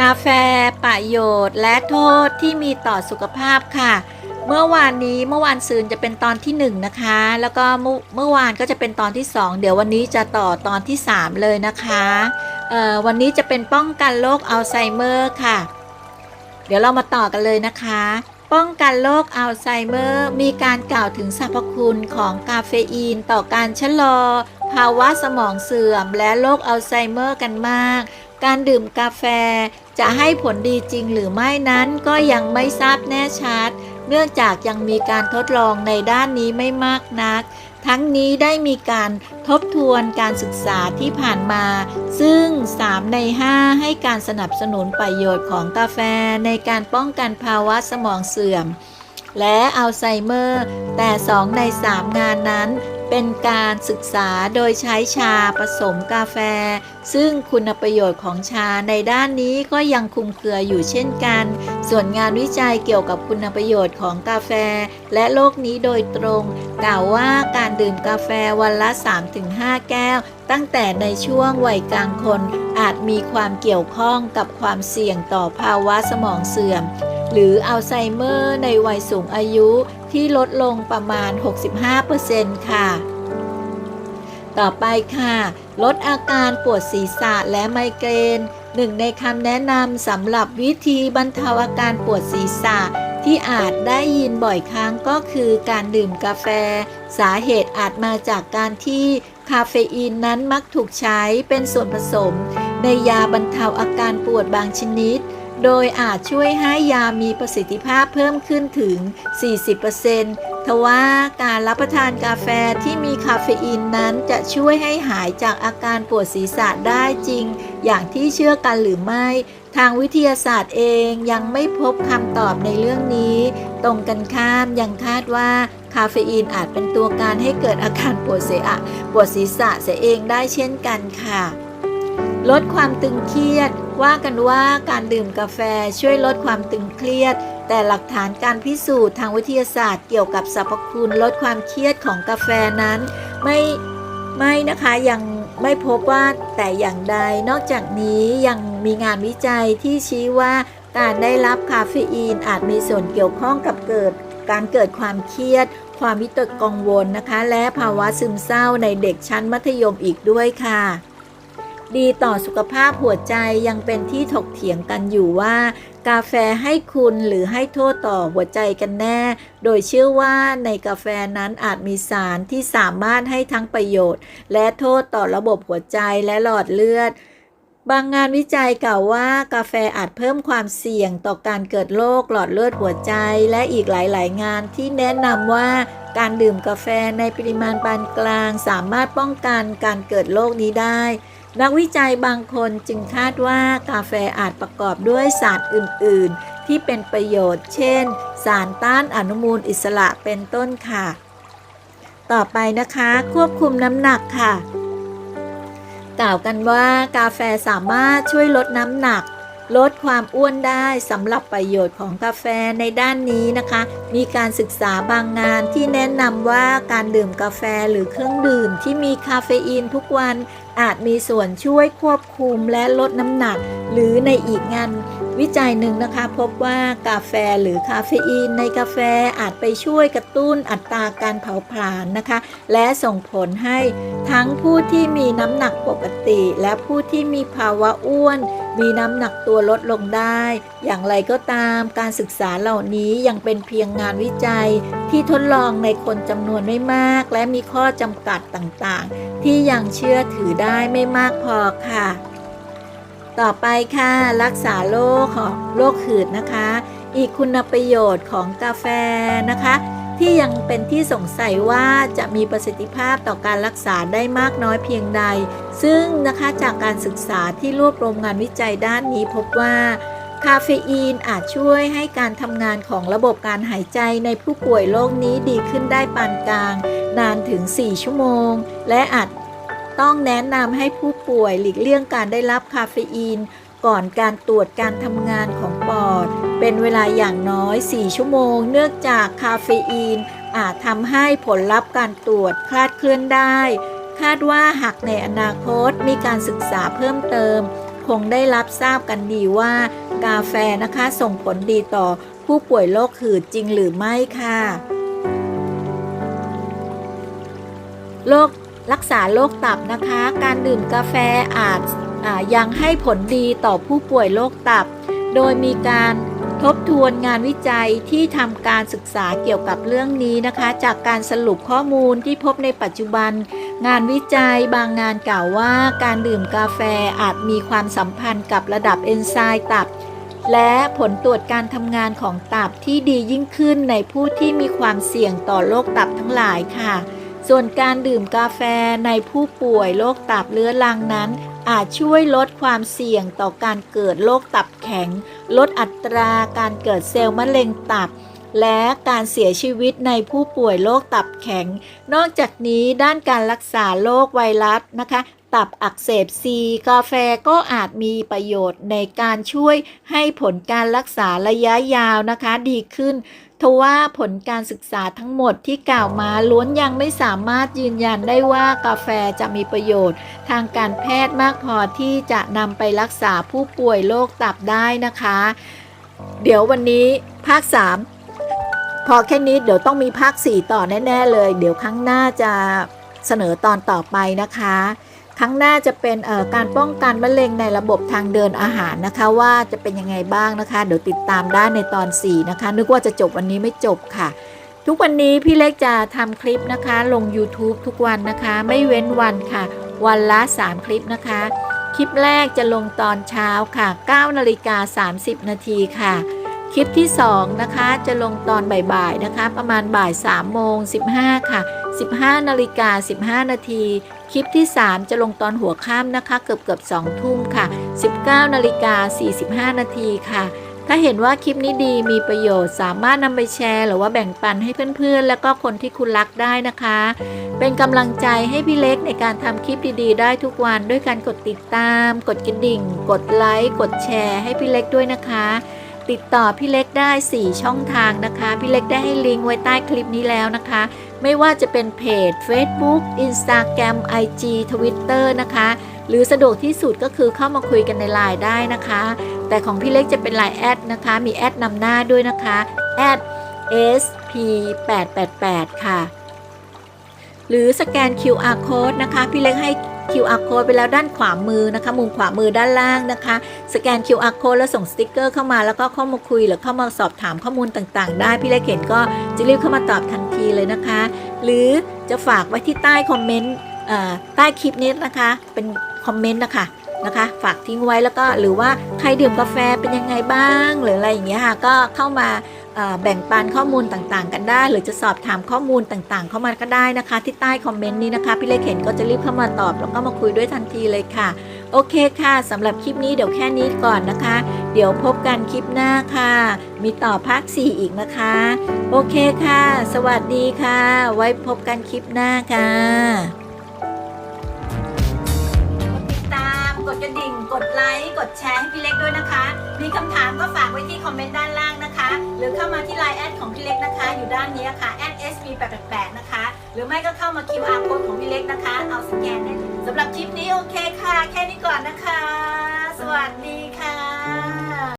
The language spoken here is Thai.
กาแฟประโยชน์และโทษที่มีต่อสุขภาพค่ะ เมื่อวานนี้เมื่อวานซืนจะเป็นตอนที่ 1 นะคะ แล้วก็เมื่อเมื่อวานก็จะเป็นตอนที่ 2 เดี๋ยววันนี้จะต่อตอนที่ 3 เลยนะคะวันนี้จะเป็นป้องกันโรคอัลไซเมอร์ค่ะ เดี๋ยวเรามาต่อกันเลยนะคะ ป้องกันโรคอัลไซเมอร์มีการกล่าวถึงสรรพคุณของกาเฟอีนต่อการชะลอ ภาวะสมองเสื่อมและโรคอัลไซเมอร์กันมาก การดื่มกาแฟ จะให้ผลดีจริงหรือไม่นั้นก็ยังไม่ทราบแน่ชัด เนื่องจากยังมีการทดลองในด้านนี้ไม่มากนัก ทั้งนี้ได้มีการทบทวนการศึกษาที่ผ่านมา ซึ่ง 3 ใน 5 ให้การสนับสนุนประโยชน์ของกาแฟในการป้องกันภาวะสมองเสื่อม และอัลไซเมอร์ แต่ 2 ใน 3 งานนั้น เป็นการศึกษาโดยใช้ชาผสมกาแฟ ซึ่งคุณประโยชน์ของชาในด้านนี้ก็ยังคุมเครืออยู่เช่นกัน ส่วนงานวิจัยเกี่ยวกับคุณประโยชน์ของกาแฟ และโลกนี้โดยตรง กล่าวว่าการดื่มกาแฟวันละ 3-5 แก้ว ตั้งแต่ในช่วงวัยกลางคนอาจมีความเกี่ยวข้องกับความเสี่ยงต่อภาวะสมองเสื่อม หรืออัลไซเมอร์ในวัยสูงอายุที่ลดลงประมาณ 65%ค่ะ ต่อไปค่ะ ลดอาการปวดศีรษะและไมเกรนหนึ่งในคำแนะนำสำหรับวิธีบรรเทาอาการปวดศีรษะที่อาจได้ยินบ่อยครั้งก็คือการดื่มกาแฟ สาเหตุอาจมาจากการที่คาเฟอีนนั้นมักถูกใช้เป็นส่วนผสม ในยาบรรเทาอาการปวดบางชนิด โดยอาจช่วยให้ยามีประสิทธิภาพเพิ่มขึ้นถึง 40%ทว่าการรับประทานกาแฟที่มีคาเฟอีนนั้นจะช่วยให้หายจากอาการปวดศีรษะได้จริง อย่างที่เชื่อกันหรือไม่ ทางวิทยาศาสตร์เองยังไม่พบคำตอบในเรื่องนี้ ตรงกันข้ามยังคาดว่าคาเฟอีนอาจเป็นตัวการให้เกิดอาการปวดเสียปวดศีรษะเสียเองได้เช่นกันค่ะ ลดความตึงเครียด ว่ากันว่าการดื่มกาแฟช่วยลดความตึงเครียด แต่หลักฐานการพิสูจน์ทางวิทยาศาสตร์เกี่ยวกับสรรพคุณลดความเครียดของกาแฟนั้น ไม่ไม่นะคะยังไม่พบว่าแต่อย่างใด นอกจากนี้ยังมีงานวิจัยที่ชี้ว่าการได้รับคาเฟอีนอาจมีส่วนเกี่ยวข้องกับเกิด การเกิดความเครียด ความวิตกกังวลนะคะ และภาวะซึมเศร้าในเด็กชั้นมัธยมอีกด้วยค่ะ ดีต่อสุขภาพหัวใจยังเป็นที่ถกเถียงกันอยู่ว่า กาแฟให้คุณหรือให้โทษต่อหัวใจกันแน่ โดยเชื่อว่าในกาแฟนั้นอาจมีสารที่สามารถให้ทั้งประโยชน์ และโทษต่อระบบหัวใจและหลอดเลือดบางงานวิจัยกล่าวว่ากาแฟอาจเพิ่มความเสี่ยงต่อการเกิดโรคหลอดเลือดหัวใจ และอีกหลายๆ งานที่แนะนำว่าการดื่มกาแฟในปริมาณปานกลาง สามารถป้องกันการเกิดโรคนี้ได้ นักวิจัยบางคนจึงคาดว่ากาแฟอาจประกอบด้วยสารอื่น ๆ ที่เป็นประโยชน์ เช่น สารต้านอนุมูลอิสระเป็นต้นค่ะ ต่อไปนะคะ ควบคุมน้ำหนักค่ะ กล่าวกันว่ากาแฟสามารถช่วยลดน้ำหนัก ลดความอ้วนได้สำหรับประโยชน์ของกาแฟในด้านนี้นะคะ มีการศึกษาบางงานที่แนะนำว่าการดื่มกาแฟหรือเครื่องดื่มที่มีคาเฟอีนทุกวันอาจมีส่วนช่วยควบคุมและลดน้ำหนัก หรือในอีกงาน วิจัยหนึ่งนะคะพบว่ากาแฟหรือคาเฟอีนในกาแฟอาจไปช่วยกระตุ้นอัตราการเผาผลาญนะคะ และส่งผลให้ทั้งผู้ที่มีน้ำหนักปกติ และผู้ที่มีภาวะอ้วน มีน้ำหนักตัวลดลงได้ อย่างไรก็ตามการศึกษาเหล่านี้ยังเป็นเพียงงานวิจัย ที่ทดลองในคนจำนวนไม่มาก และมีข้อจำกัดต่างๆ ที่ยังเชื่อถือได้ไม่มากพอค่ะ ต่อไปค่ะ รักษาโรคของโรคหืดนะคะ อีกคุณประโยชน์ของกาแฟนะคะ ที่ยังเป็นที่สงสัยว่าจะมีประสิทธิภาพต่อการรักษาได้มากน้อยเพียงใด ซึ่งนะคะจากการศึกษาที่รวบรวมงานวิจัยด้านนี้พบว่าคาเฟอีนอาจช่วยให้การทำงานของระบบการหายใจในผู้ป่วยโรคนี้ดีขึ้นได้ปานกลาง นานถึง 4 ชั่วโมง และอาจ ต้องแนะนำให้ผู้ป่วยหลีกเลี่ยงการได้รับคาเฟอีน ก่อนการตรวจการทำงานของปอด เป็นเวลาอย่างน้อย 4 ชั่วโมง เนื่องจากคาเฟอีน อาจทำให้ผลลัพธ์การตรวจคลาดเคลื่อนได้ คาดว่าหากในอนาคตมีการศึกษาเพิ่มเติม คงได้รับทราบกันดีว่า กาแฟนะคะส่งผลดีต่อผู้ป่วยโรคหืดจริงหรือไม่ค่ะโรค รักษาโรคตับนะคะ การดื่มกาแฟอาจอยังให้ผลดีต่อผู้ป่วยโรคตับ โดยมีการทบทวนงานวิจัยที่ทำการศึกษาเกี่ยวกับเรื่องนี้นะคะ จากการสรุปข้อมูลที่พบในปัจจุบัน งานวิจัยบางงานกล่าวว่าการดื่มกาแฟอาจมีความสัมพันธ์กับระดับเอนไซม์ตับ และผลตรวจการทำงานของตับที่ดียิ่งขึ้นในผู้ที่มีความเสี่ยงต่อโรคตับทั้งหลายค่ะ ส่วนการดื่มกาแฟในผู้ป่วยโรคตับเรื้อรังนั้น อาจช่วยลดความเสี่ยงต่อการเกิดโรคตับแข็ง ลดอัตราการเกิดเซลล์มะเร็งตับ และการเสียชีวิตในผู้ป่วยโรคตับแข็ง นอกจากนี้ด้านการรักษาโรคไวรัสนะคะ ตับอักเสบซีกาแฟก็อาจมีประโยชน์ในการช่วยให้ผลการรักษาระยะยาวนะคะดีขึ้น ทว่าผลการศึกษาทั้งหมดที่กล่าวมาล้วนยังไม่สามารถยืนยันได้ว่ากาแฟจะมีประโยชน์ ทางการแพทย์มากพอที่จะนำไปรักษาผู้ป่วยโรคตับได้นะคะ เดี๋ยววันนี้ภาค 3 พอแค่นี้เดี๋ยวต้องมีภาค 4 ต่อแน่ ๆ เลย เดี๋ยวครั้งหน้าจะเสนอตอนต่อไปนะคะ ครั้งหน้าจะเป็นการป้องกันมะเร็งในระบบทางเดินอาหารนะคะว่าจะเป็นยังไงบ้างนะคะ เดี๋ยวติดตามได้ในตอน 4 นะคะ นึกว่าจะจบวันนี้ไม่จบค่ะ ทุกวันนี้พี่เล็กจะทำคลิปนะคะ ลง YouTube ทุกวันนะคะ ไม่เว้นวันค่ะ วันละ 3 คลิปนะคะ คลิปแรกจะลงตอนเช้าค่ะ9นาฬิกา30 นาทีค่ะ คลิปที่2นะคะจะลงตอนบ่ายๆนะคะ ประมาณบ่าย3โมง15 ค่ะ 15นาฬิกา15 นาที คลิปที่ 3 จะลงตอนหัวค่ำนะคะ เกือบเกือบ2ทุ่มค่ะ 19นาฬิกา45 นาทีค่ะ ถ้าเห็นว่าคลิปนี้ดีมีประโยชน์ สามารถนำไปแชร์ หรือว่าแบ่งปันให้เพื่อนๆ แล้วก็คนที่คุณรักได้นะคะ เป็นกำลังใจให้พี่เล็กในการทำคลิปดีๆ ได้ทุกวันด้วยการกดติดตาม กดกระดิ่ง กดไลค์กดแชร์ให้พี่เล็กด้วยนะคะ ติดต่อพี่เล็กได้ 4 ช่องทางนะคะ พี่เล็กได้ให้ลิงก์ไว้ใต้คลิปนี้แล้วนะคะ ไม่ว่าจะเป็นเพจ Facebook Instagram IG Twitter นะคะ หรือสะดวกที่สุดก็คือเข้ามาคุยกันในไลน์ได้นะคะ แต่ของพี่เล็กจะเป็นไลน์แอดนะคะ มีแอดนำหน้าด้วยนะคะแอด sp888 ค่ะ หรือสแกน QR code นะคะ พี่เล็กให้ QR code ไปแล้วด้านขวามือนะคะ มุมขวามือด้านล่างนะคะ สแกน QR code แล้วส่งสติกเกอร์เข้ามาแล้วก็เข้ามาคุยหรือเข้ามาสอบถามข้อมูลต่างๆ ได้พี่เล็กเห็นก็จะรีบเข้ามาตอบทันทีเลยนะคะ หรือจะฝากไว้ที่ใต้คอมเมนต์ใต้คลิปนี้นะคะ เป็นคอมเมนต์นะคะนะคะ ฝากทิ้งไว้แล้วก็หรือว่าใครดื่มกาแฟเป็นยังไงบ้าง หรืออะไรอย่างเงี้ยค่ะก็เข้ามา แบ่งปันข้อมูลต่างๆ กันได้ หรือจะสอบถามข้อมูลต่างๆ เข้ามาก็ได้นะคะ ที่ใต้คอมเมนต์นี้นะคะ พี่เล็กเห็นก็จะรีบเข้ามาตอบ แล้วก็มาคุยด้วยทันทีเลยค่ะ โอเคค่ะสำหรับคลิปนี้เดี๋ยวแค่นี้ก่อนนะคะ เดี๋ยวพบกันคลิปหน้าค่ะ มีต่อภาค 4 อีกนะคะ โอเคค่ะ สวัสดีค่ะ ไว้พบกันคลิปหน้าค่ะกดติดตามกดกระดิ่ง กดไลค์กดแชร์ให้พี่เล็กด้วยนะคะ มีคำถามก็ฝากไว้ที่คอมเมนต์ด้านล่างนะคะ หรือเข้ามาที่ไลน์แอดของพี่เล็กนะคะ อยู่ด้านนี้ค่ะแอด @sb888 นะคะ หรือไม่ก็เข้ามา QR code ของพี่เล็กนะคะ เอาสแกนได้สำหรับคลิปนี้โอเคค่ะ แค่นี้ก่อนนะคะ สวัสดีค่ะ